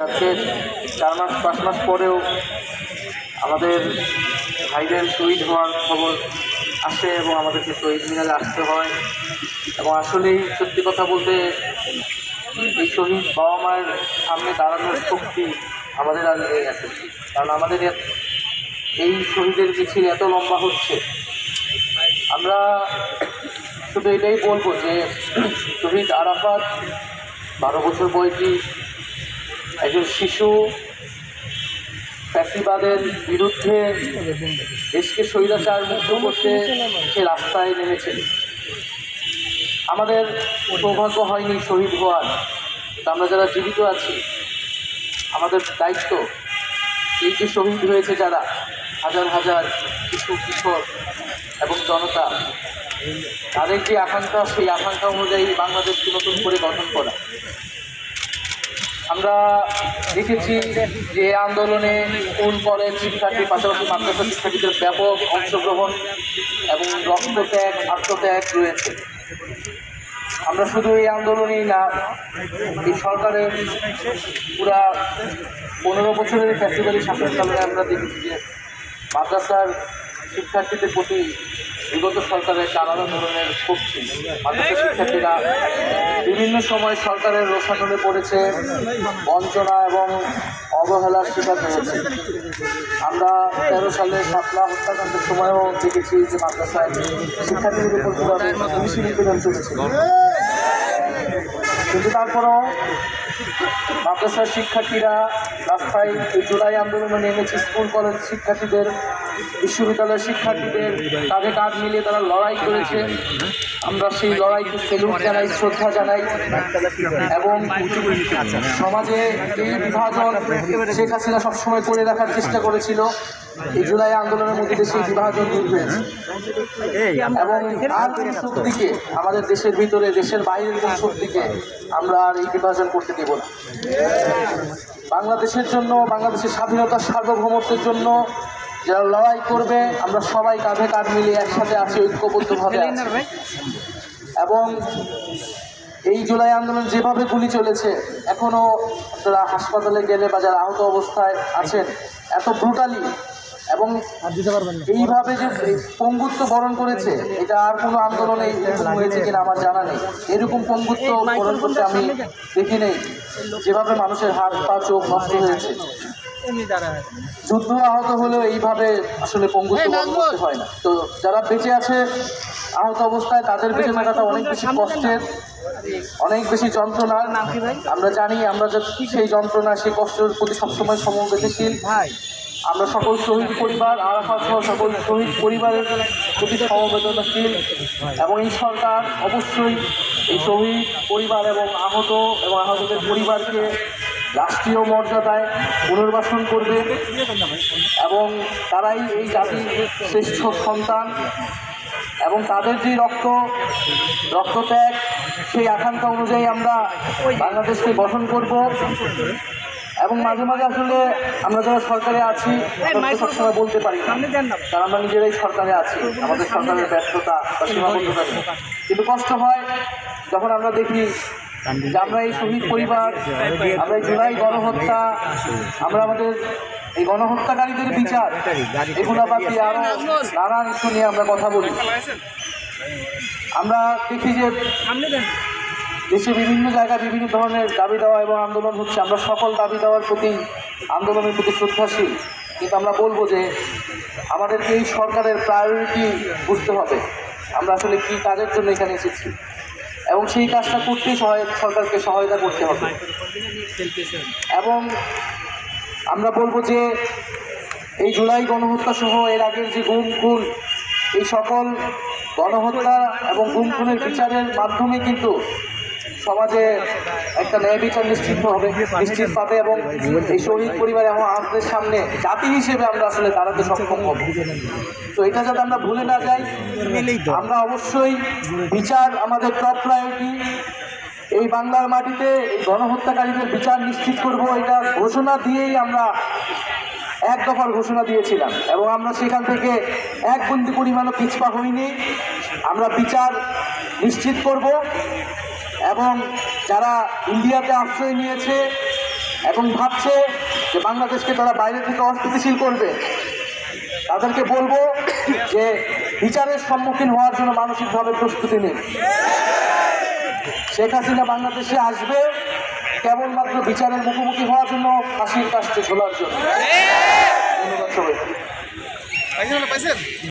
আজকে চার মাস, পাঁচ মাস পরেও আমাদের ভাইদের শহীদ হওয়ার খবর আসে এবং আমাদেরকে শহীদ মিনারে আসতে হয়। এবং আসলেই সত্যি কথা বলতে এই শহীদ বাবা মায়ের সামনে দাঁড়ানোর শক্তি আমাদের আর নেই আছে কারণ আমাদের এই শহীদের মিছিল এত লম্বা হচ্ছে। আমরা শুধু এটাই বলব যে শহীদ আরাফাত বারো বছর বয়সী একজন শিশু ফ্যাসিবাদের বিরুদ্ধে দেশকে স্বৈরাচার মুক্ত করতে সে রাস্তায় নেমেছিল আমাদের সৌভাগ্য হয়নি শহীদ হওয়ার। আমরা যারা জীবিত আছি, আমাদের দায়িত্ব এই যে শহীদ হয়েছে যারা, হাজার হাজার শিশু, কিশোর এবং জনতা, তাদের যে আকাঙ্ক্ষা, সেই আকাঙ্ক্ষা অনুযায়ী বাংলাদেশকে নতুন করে গঠন করা। আমরা দেখেছি যে আন্দোলনে স্কুল, কলেজ, শিক্ষার্থী, পাশাপাশি মাদ্রাসা শিক্ষার্থীদের ব্যাপক অংশগ্রহণ এবং রক্তত্যাগ, আত্মত্যাগ রয়েছে। আমরা শুধু এই আন্দোলনেই না, এই সরকারের পুরা পনেরো বছরের ফ্যাসিবালি শাসনকালে আমরা দেখেছি যে মাদ্রাসার শিক্ষার্থীদের প্রতি বিগত সরকারের আলাদা ধরনের ক্ষোভ ছিল। শিক্ষার্থীরা বিভিন্ন সময় সরকারের রোষানলে পড়েছে, বঞ্চনা এবং অবহেলার শিকার হয়েছে। আমরা তেরো সালে শাপলা হত্যাকাণ্ডের সময়ও দেখেছি যে মাদ্রাসায় শিক্ষার্থীদের উপর কীভাবে পুলিশি নিপীড়ন চলেছে। কিন্তু তারপরও মাদ্রাসার শিক্ষার্থীরা রাস্তায় জুলাই আন্দোলনে নেমেছে, স্কুল, কলেজ শিক্ষার্থীদের বিশ্ববিদ্যালয়ের শিক্ষার্থীদের কাঁধে কাঁধ মিলিয়ে তারা লড়াই করেছে। আমরা সেই লড়াইকে সেলুট জানাই, শ্রদ্ধা জানাই এবং সমাজে এই বিভাজন শেখ হাসিনা সবসময় করে রাখার চেষ্টা করেছিল। এই জুলাই আন্দোলনের মধ্যে সেই বিভাজন দূর হয়েছে। এবং আর কোন শক্তিকে আমাদের দেশের ভিতরে, দেশের বাইরের কোন শক্তিকে আমরা আর এই বিভাজন করতে দেব না। বাংলাদেশের জন্য, বাংলাদেশের স্বাধীনতার সার্বভৌমত্বের জন্য যারা লড়াই করবে আমরা সবাই কাঁধে কাঁধ মিলিয়ে একসাথে আছি ঐক্যবদ্ধভাবে এবং এই জুলাই আন্দোলন যেভাবে গুলি চলেছে এখনও যারা হাসপাতালে গেলে বা যারা আহত অবস্থায় আছেন এত ব্রুটালি এবং এইভাবে যে পঙ্গুত্ব বরণ করেছে এটা আর কোনো আন্দোলনে হয়েছে কিনা আমার জানা নেই। এরকম পঙ্গুত্ব বরণ করতে আমি দেখি নেই। যেভাবে মানুষের হাত পা চোখ নষ্ট হয়েছে। যুদ্ধ আহত হলেও এইভাবে আসলে পঙ্গুত্ব করতে হয় না। তো যারা বেঁচে আছে আহত অবস্থায় তাদের বেঁচে থাকাটা অনেক বেশি কষ্টের অনেক বেশি যন্ত্রণার। আমরা জানি আমরা যে সেই যন্ত্রণা সেই কষ্টের প্রতি সবসময় সমবেদনশীল। আমরা সকল শহীদ পরিবার আরাফাত সহ সকল শহীদ পরিবারের প্রতি সমবেদনশীল। এবং এই সরকার অবশ্যই এই শহীদ পরিবার এবং আহত এবং আহতদের পরিবারকে রাষ্ট্রীয় মর্যাদায় পুনর্বাসন করবে এবং তারাই এই জাতির শ্রেষ্ঠ সন্তান এবং তাদের যে রক্ত, রক্তত্যাগ, সেই আকাঙ্ক্ষা অনুযায়ী আমরা বাংলাদেশকে গঠন করব। এবং মাঝে মাঝে আসলে আমরা যারা সরকারে আছি সবসময় বলতে পারি কারণ আমরা নিজেরাই সরকারে আছি, আমাদের সরকারের ব্যর্থতা কিন্তু কষ্ট হয় যখন আমরা দেখি যে আমরা এই শহীদ পরিবার, আমরা জুলাই গণহত্যা, আমরা আমাদের এই গণহত্যাকারীদের বিচার, এগুলো বাদ দিয়ে আরও নানান ইস্যু নিয়ে আমরা কথা বলি। আমরা দেখি যে দেশে বিভিন্ন জায়গায় বিভিন্ন ধরনের দাবি দেওয়া এবং আন্দোলন হচ্ছে। আমরা সকল দাবি দেওয়ার প্রতি আন্দোলনের প্রতি শ্রদ্ধাশীল। কিন্তু আমরা বলব যে আমাদেরকে এই সরকারের প্রায়োরিটি বুঝতে হবে। আমরা আসলে কী কাজের জন্য এখানে এসেছি? এবং সেই কাজটা করতে সরকারকে সহায়তা করতে হবে। এবং আমরা বলব যে এই জুলাই গণহত্যা সহ এর আগের যে গুম খুন, এই সকল গণহত্যা এবং গুম খুনের বিচারের মাধ্যমে কিন্তু সমাজে একটা ন্যায় বিচার নিশ্চিত হবে, নিশ্চিত পাবে এবং এই শহীদ পরিবার এবং আমাদের সামনে জাতি হিসেবে আমরা আসলে দাঁড়াতে সক্ষম হব। তো এটা যাতে আমরা ভুলে না যাই, আমরা অবশ্যই বিচার আমাদের টপ প্রায়োরিটি এই বাংলার মাটিতে এই গণহত্যাকারীদের বিচার নিশ্চিত করব, এটা ঘোষণা দিয়েই আমরা এক দফার ঘোষণা দিয়েছিলাম এবং আমরা সেখান থেকে এক বন্দি পরিমাণও পিছপা হইনি। আমরা বিচার নিশ্চিত করব। এবং যারা ইন্ডিয়াতে আশ্রয় নিয়েছে এখন ভাবছে যে বাংলাদেশকে তারা বাইরে থেকে অস্থিতিশীল করবে, তাদেরকে বলব যে বিচারের সম্মুখীন হওয়ার জন্য মানসিকভাবে প্রস্তুতি নিন। শেখ হাসিনা বাংলাদেশে আসবে কেবলমাত্র বিচারের মুখোমুখি হওয়ার জন্য ফাঁসির কাছে ঝোলার জন্য। ধন্যবাদ পাইছেন?